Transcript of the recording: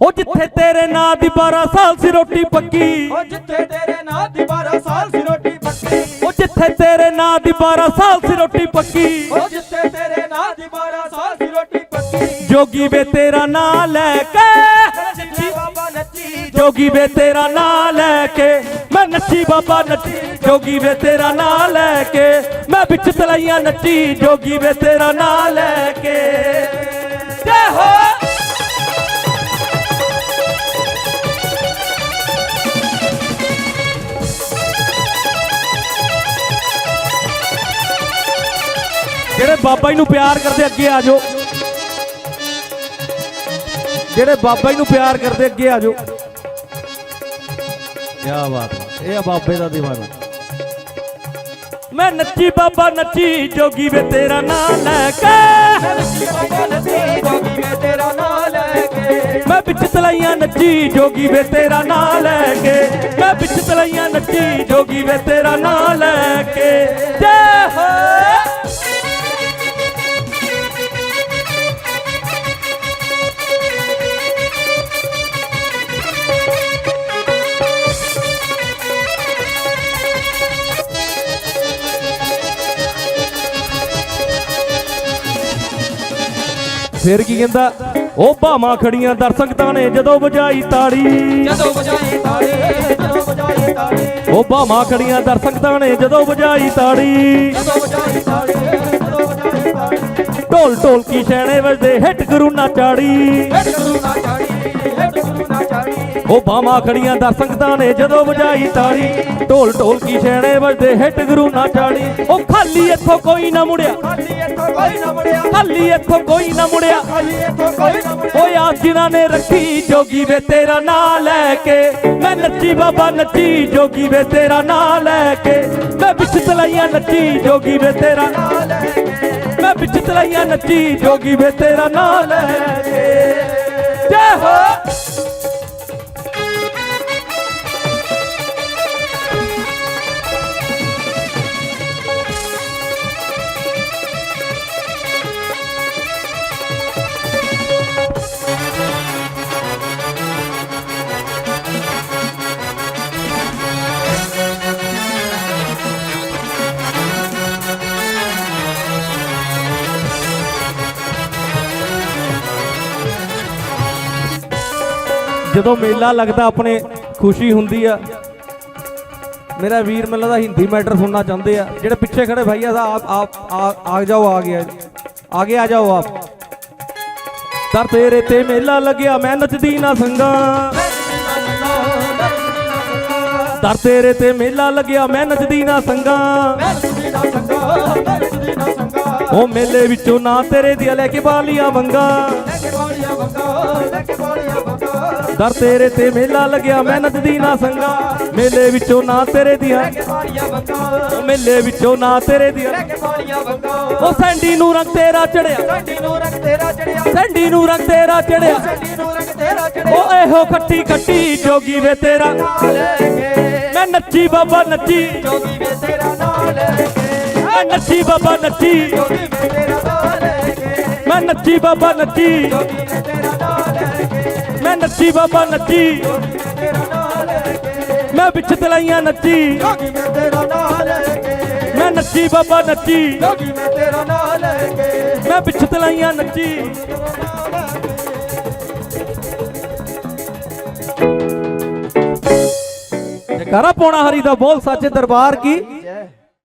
ਉਹ ਜਿੱਥੇ ਤੇਰੇ ਨਾਂ ਦੀ 12 ਸਾਲ ਸੀ ਰੋਟੀ ਪੱਕੀ। ਉਹ ਜਿੱਥੇ ਤੇਰੇ ਨਾਂ ਦੀ 12 ਸਾਲ ਸੀ ਰੋਟੀ ਪੱਕੀ। ਉਹ ਜਿੱਥੇ ਤੇਰੇ ਨਾਂ ਦੀ 12 ਸਾਲ ਸੀ ਰੋਟੀ ਪੱਕੀ। ਉਹ ਜਿੱਥੇ ਤੇਰੇ ਨਾਂ ਦੀ 12 ਸਾਲ ਸੀ ਰੋਟੀ ਪੱਕੀ। ਜੋਗੀ ਵੇ ਤੇਰਾ ਨਾਂ ਲੈ ਕੇ। ਨੱਚੀ ਬਾਬਾ ਨੱਚੀ ਜੋਗੀ ਵੇ ਤੇਰਾ ਨਾਂ ਲੈ ਕੇ। ਮੈਂ ਨੱਚੀ ਬਾਬਾ ਨੱਚੀ ਜੋਗੀ ਵੇ ਤੇਰਾ ਨਾਂ ਲੈ ਕੇ। ਮੈਂ ਵਿੱਚ ਤਲਾਈਆਂ ਨੱਚੀ ਜੋਗੀ ਵੇ ਤੇਰਾ ਨਾਂ ਲੈ ਕੇ। ਜੈ ਹੋ! ਜਿਹੜੇ ਬਾਬਾ ਜੀ ਨੂੰ ਪਿਆਰ ਕਰਦੇ, ਅੱਗੇ ਆ ਜਾਓ। ਜਿਹੜੇ ਬਾਬਾ ਜੀ ਨੂੰ ਪਿਆਰ ਕਰਦੇ, ਅੱਗੇ ਆ ਜਾਓ। ਕੀ ਬਾਤ ਇਹ ਆ ਬਾਬੇ ਦਾ دیਵਾਨਾ ਮੈਂ ਨੱਚੀ ਬਾਬਾ ਨੱਚੀ ਜੋਗੀ ਵੇ ਤੇਰਾ ਨਾਂ। ਲੈ ਕੇ ਨੱਚੀ ਬਾਬਾ, ਨੱਚੀ ਜੋਗੀ ਵੇ ਤੇਰਾ ਨਾਂ ਲੈ ਕੇ। ਮੈਂ ਵਿੱਚ ਤਲਾਈਆਂ ਨੱਚੀ ਜੋਗੀ ਵੇ ਤੇਰਾ ਨਾਂ ਲੈ ਕੇ। ਮੈਂ ਵਿੱਚ ਤਲਾਈਆਂ ਨੱਚੀ ਜੋਗੀ ਵੇ ਤੇਰਾ ਨਾਂ ਲੈ ਕੇ। ਫਿਰ ਕੀ ਕਹਿੰਦਾ? ਉਹ ਭਾਵਾਂ ਖੜੀਆਂ ਦਰਸ਼ਕਤਾਂ ਨੇ ਜਦੋਂ ਵਜਾਈ ਤਾੜੀ। ਜਦੋਂ ਵਜਾਈ ਤਾੜੀ ਜਦੋਂ ਵਜਾਈ ਤਾੜੀ। ਉਹ ਭਾਵਾਂ ਖੜੀਆਂ ਦਰਸ਼ਕਤਾਂ ਨੇ ਜਦੋਂ ਵਜਾਈ ਤਾੜੀ। ਜਦੋਂ ਵਜਾਈ ਤਾੜੀ ਜਦੋਂ ਵਜਾਈ ਤਾੜੀ। ਢੋਲ ਛੈਣੇ ਵੱਜਦੇ ਹਿੱਟ ਗੁਰੂ ਨਾ ਚਾੜੀ। ਹਟ ਗੁਰੂ ਨਾ ਚਾੜੀ ਹਟ ਗੁਰੂ ਨਾ ਚਾੜੀ। ਉਹ ਭਾਵਾਂ ਖੜੀਆਂ ਦਾ ਸੰਗਤਾਂ ਨੇ ਜਦੋਂ ਵਜਾਈ ਤਾੜੀ, ਢੋਲ ਢੋਲਕੀ ਛੈਣੇ ਵੱਜਦੇ ਹਿੱਟ ਗੁਰੂ ਨਾ ਚਾੜੀ। ਉਹ ਖਾਲੀ ਇੱਥੋਂ ਕੋਈ ਨਾ ਮੁੜਿਆ। ਖਾਲੀ ਇੱਥੋਂ ਕੋਈ ਨਾ ਮੁੜਿਆ। ਖਾਲੀ ਇੱਥੋਂ ਕੋਈ ਨਾ ਮੁੜਿਆ ਖਾਲੀ ਇੱਥੋਂ ਕੋਈ ਨਾ ਮੁੜਿਆ ਓਏ ਆ ਜਿਨ੍ਹਾਂ ਨੇ ਰੱਖੀ ਜੋਗੀ ਵੇ ਤੇਰਾ ਨਾਂ ਲੈ ਕੇ। ਮੈਂ ਨੱਚੀ ਬਾਬਾ ਨੱਚੀ ਜੋਗੀ ਵੇ ਤੇਰਾ ਨਾਂ ਲੈ ਕੇ। ਮੈਂ ਵਿੱਚ ਤਲਾਈਆਂ ਨੱਚੀ ਜੋਗੀ ਵੇ ਤੇਰਾ ਨਾਂ ਲੈ ਕੇ ਮੈਂ ਵਿੱਚ ਤਲਾਈਆਂ ਨੱਚੀ ਜੋਗੀ ਵੇ ਤੇਰਾ ਨਾਂ ਲੈ ਕੇ। ਜੈ ਹੋ! ਜਦੋਂ ਮੇਲਾ ਲੱਗਦਾ, ਆਪਣੇ ਖੁਸ਼ੀ ਹੁੰਦੀ ਆ। ਮੇਰਾ ਵੀਰ ਮੈਨੂੰ ਲੱਗਦਾ ਹਿੰਦੀ ਮੈਟਰ ਸੁਣਨਾ ਚਾਹੁੰਦੇ ਆ। ਜਿਹੜੇ ਪਿੱਛੇ ਖੜੇ ਭਾਈ ਆ ਆਪ ਆ- ਜਾਓ, ਆ ਗਿਆ ਆਗੇ ਆ ਜਾਓ ਆਪ। ਦਰ ਤੇਰੇ ਤੇ ਮੇਲਾ ਲੱਗਿਆ, ਮੈਂ ਨੱਚਦੀ ਨਾ ਸੰਗਾ। ਦਰ ਤੇਰੇ ਤੇ ਮੇਲਾ ਲੱਗਿਆ, ਮੈਂ ਨੱਚਦੀ ਨਾ ਸੰਗਾ। ਉਹ ਮੇਲੇ ਵਿੱਚੋਂ ਨਾ ਤੇਰੇ ਦੀਆਂ ਲੈ ਕੇ ਬਾਲੀਆਂ ਵੰਗਾ ਵੰਗਾ ਦਰ ਤੇਰੇ ਤੇ ਮੇਲਾ ਲੱਗਿਆ ਮੈਂ ਨੱਚਦੀ ਨਾ ਸੰਗਾ। ਮੇਲੇ ਵਿੱਚੋਂ ਨਾ ਤੇਰੇ ਦੀਆਂ। ਮੇਲੇ ਵਿੱਚੋਂ ਨਾ ਤੇਰੇ ਦੀਆਂ। ਉਹ ਸੈਂਡੀ ਨੂੰ ਰੰਗ ਤੇਰਾ ਚੜਿਆ। ਸੱਡੀ ਨੂੰ ਰੰਗ ਤੇਰਾ ਚੜਿਆ। ਸੈਂਡੀ ਨੂੰ ਰੰਗ ਤੇਰਾ ਚੜਿਆ ਉਹ ਇਹੋ ਖੱਟੀ ਖੱਟੀ ਜੋਗੀ ਵੇ ਤੇਰਾ। ਮੈਂ ਨੱਚੀ ਬਾਬਾ ਨੱਚੀ। ਜੋਗੀ ਵੇ ਤੇਰਾ ਨਾਮ ਲੈ ਕੇ ਮੈਂ ਨੱਚੀ ਬਾਬਾ ਨੱਚੀ। ਜੋਗੀ ਵੇ ਤੇਰਾ ਨਾਮ ਲੈ ਕੇ ਮੈਂ ਨੱਚੀ ਬਾਬਾ ਨੱਚੀ। ਜੋਗੀ ਵੇ ਤੇਰਾ ਨਾਮ ਲੈ ਕੇ ਨੱਚੀ ਬਾਬਾ ਨੱਚੀ। ਮੈਂ ਵਿੱਚ ਤਲਾਈਆਂ ਨੱਚੀ। ਜੋਗੀ ਤੇਰਾ ਨਾਮ ਲੈ ਕੇ ਮੈਂ ਨੱਚੀ ਬਾਬਾ ਨੱਚੀ। ਜੋਗੀ ਵੇ ਤੇਰਾ ਨਾਮ ਲੈ ਕੇ ਮੈਂ ਵਿੱਚ ਤਲਾਈਆਂ ਨੱਚੀ। ਜਕਾਰਾ ਪੋਣਾ ਹਰੀ ਦਾ ਬੋਲ, ਸੱਚੇ ਦਰਬਾਰ ਕੀ?